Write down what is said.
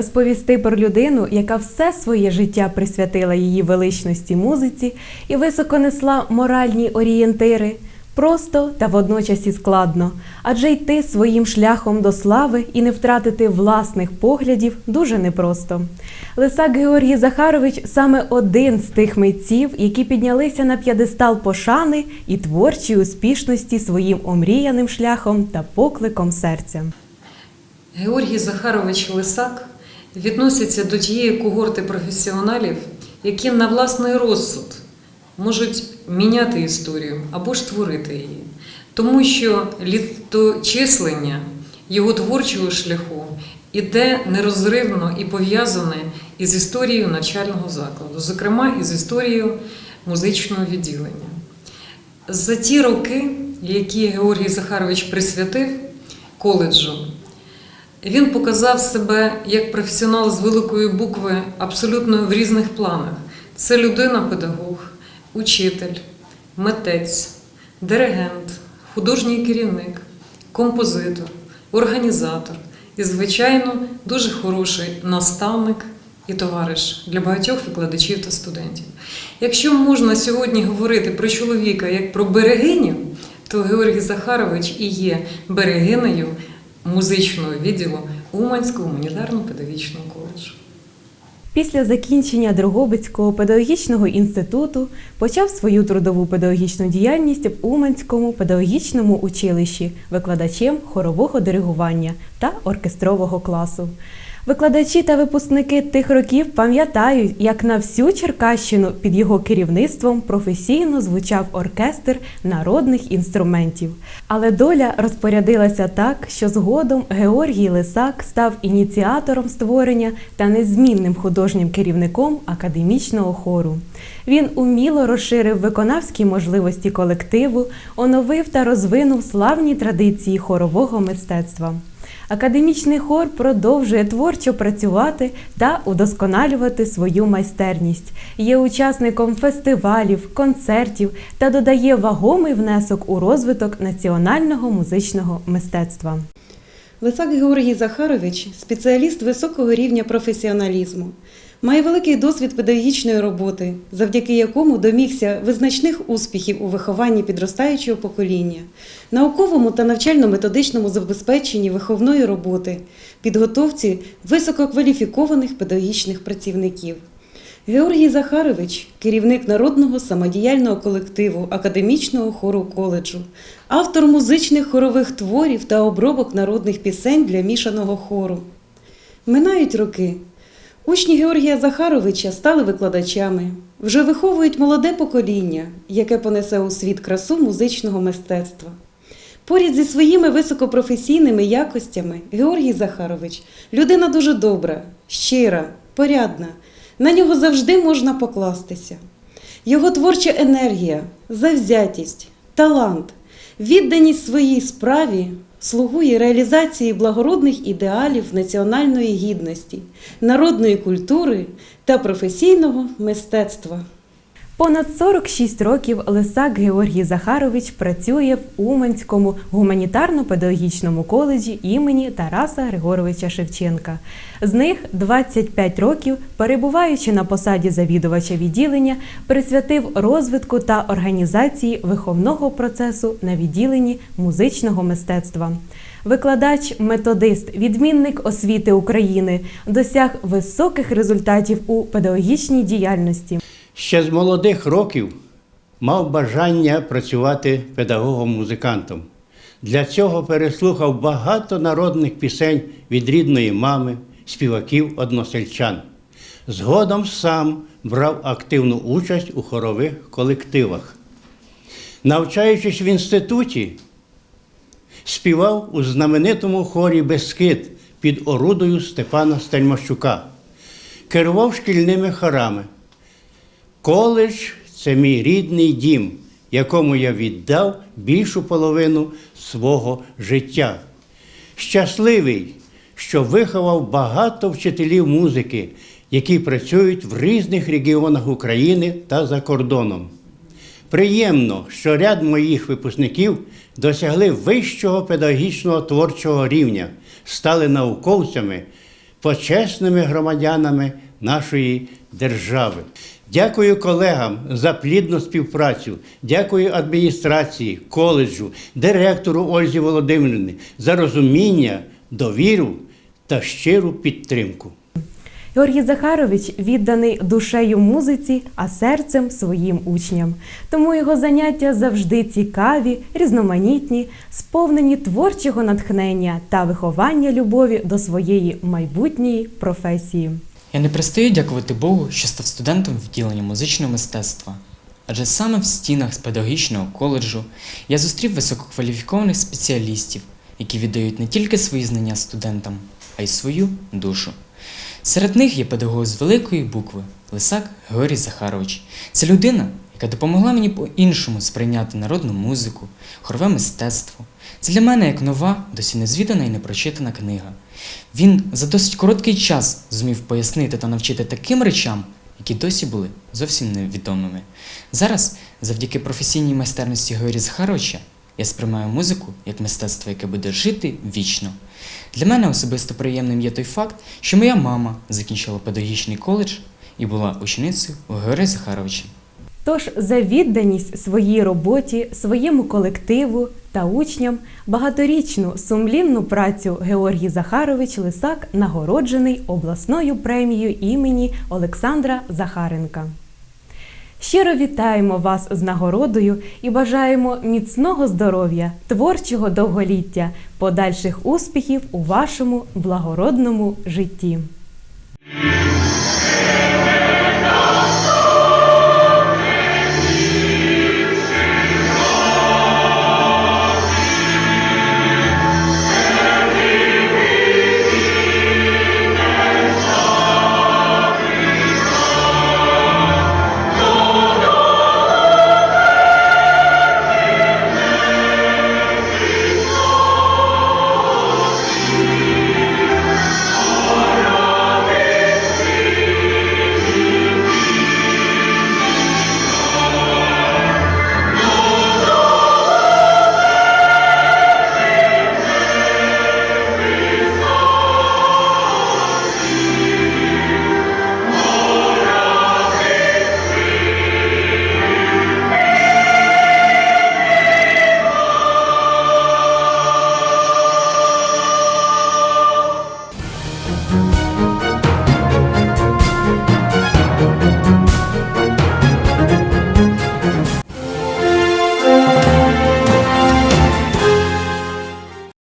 розповісти про людину, яка все своє життя присвятила її величності музиці і високо несла моральні орієнтири. Просто та водночас і складно, адже йти своїм шляхом до слави і не втратити власних поглядів дуже непросто. Лисак Георгій Захарович саме один з тих митців, які піднялися на п'єдестал пошани і творчої успішності своїм омріяним шляхом та покликом серця. Георгій Захарович Лисак відноситься до тієї когорти професіоналів, які на власний розсуд можуть міняти історію або ж творити її. Тому що літочислення його творчого шляху іде нерозривно і пов'язане із історією навчального закладу, зокрема із історією музичного відділення. За ті роки, які Георгій Захарович присвятив коледжу, він показав себе як професіонал з великої букви абсолютно в різних планах. Це людина-педагог, учитель, митець, диригент, художній керівник, композитор, організатор і, звичайно, дуже хороший наставник і товариш для багатьох викладачів та студентів. Якщо можна сьогодні говорити про чоловіка як про берегиню, то Георгій Захарович і є берегинею музичного відділу Уманського гуманітарно-педагогічного коледжу. Після закінчення Дрогобицького педагогічного інституту почав свою трудову педагогічну діяльність в Уманському педагогічному училищі викладачем хорового диригування та оркестрового класу. Викладачі та випускники тих років пам'ятають, як на всю Черкащину під його керівництвом професійно звучав оркестр народних інструментів. Але доля розпорядилася так, що згодом Георгій Лисак став ініціатором створення та незмінним художнім керівником академічного хору. Він уміло розширив виконавські можливості колективу, оновив та розвинув славні традиції хорового мистецтва. Академічний хор продовжує творчо працювати та удосконалювати свою майстерність. Є учасником фестивалів, концертів та додає вагомий внесок у розвиток національного музичного мистецтва. Лисак Георгій Захарович спеціаліст високого рівня професіоналізму. Має великий досвід педагогічної роботи, завдяки якому домігся визначних успіхів у вихованні підростаючого покоління, науковому та навчально-методичному забезпеченні виховної роботи, підготовці висококваліфікованих педагогічних працівників. Георгій Захарович керівник народного самодіяльного колективу академічного хору коледжу, автор музичних хорових творів та обробок народних пісень для мішаного хору. Минають роки. Учні Георгія Захаровича стали викладачами, вже виховують молоде покоління, яке понесе у світ красу музичного мистецтва. Поряд зі своїми високопрофесійними якостями Георгій Захарович людина дуже добра, щира, порядна. На нього завжди можна покластися. Його творча енергія, завзятість, талант, відданість своїй справі слугує реалізації благородних ідеалів національної гідності, народної культури та професійного мистецтва. Понад 46 років Лисак Георгій Захарович працює в Уманському гуманітарно-педагогічному коледжі імені Тараса Григоровича Шевченка. З них 25 років, перебуваючи на посаді завідувача відділення, присвятив розвитку та організації виховного процесу на відділенні музичного мистецтва. Викладач, методист, відмінник освіти України досяг високих результатів у педагогічній діяльності. Ще з молодих років мав бажання працювати педагогом-музикантом. Для цього переслухав багато народних пісень від рідної мами, співаків односельчан. Згодом сам брав активну участь у хорових колективах. Навчаючись в інституті, співав у знаменитому хорі Бескид під орудою Степана Стельмащука, керував шкільними хорами. Коледж це мій рідний дім, якому я віддав більшу половину свого життя. Щасливий, що виховав багато вчителів музики, які працюють в різних регіонах України та за кордоном. Приємно, що ряд моїх випускників досягли вищого педагогічного творчого рівня, стали науковцями, почесними громадянами нашої держави. Дякую колегам за плідну співпрацю. Дякую адміністрації, коледжу, директору Ользі Володимирівні за розуміння, довіру та щиру підтримку. Георгій Захарович відданий душею музиці, а серцем своїм учням. Тому його заняття завжди цікаві, різноманітні, сповнені творчого натхнення та виховання любові до своєї майбутньої професії. Я не перестаю дякувати Богу, що став студентом відділення музичного мистецтва. Адже саме в стінах з педагогічного коледжу я зустрів висококваліфікованих спеціалістів, які віддають не тільки свої знання студентам, а й свою душу. Серед них є педагог з великої букви Лисак Георгій Захарович. Це людина, яка допомогла мені по-іншому сприйняти народну музику, хорове мистецтво. Це для мене як нова, досі незвідана і непрочитана книга. Він за досить короткий час зумів пояснити та навчити таким речам, які досі були зовсім невідомими. Зараз, завдяки професійній майстерності Георгія Захаровича, я сприймаю музику як мистецтво, яке буде жити вічно. Для мене особисто приємним є той факт, що моя мама закінчила педагогічний коледж і була ученицею у Георгія Захаровича. Тож за відданість своїй роботі, своєму колективу та учням багаторічну сумлінну працю Георгій Захарович Лисак нагороджений обласною премією імені Олександра Захаренка. Щиро вітаємо вас з нагородою і бажаємо міцного здоров'я, творчого довголіття, подальших успіхів у вашому благородному житті.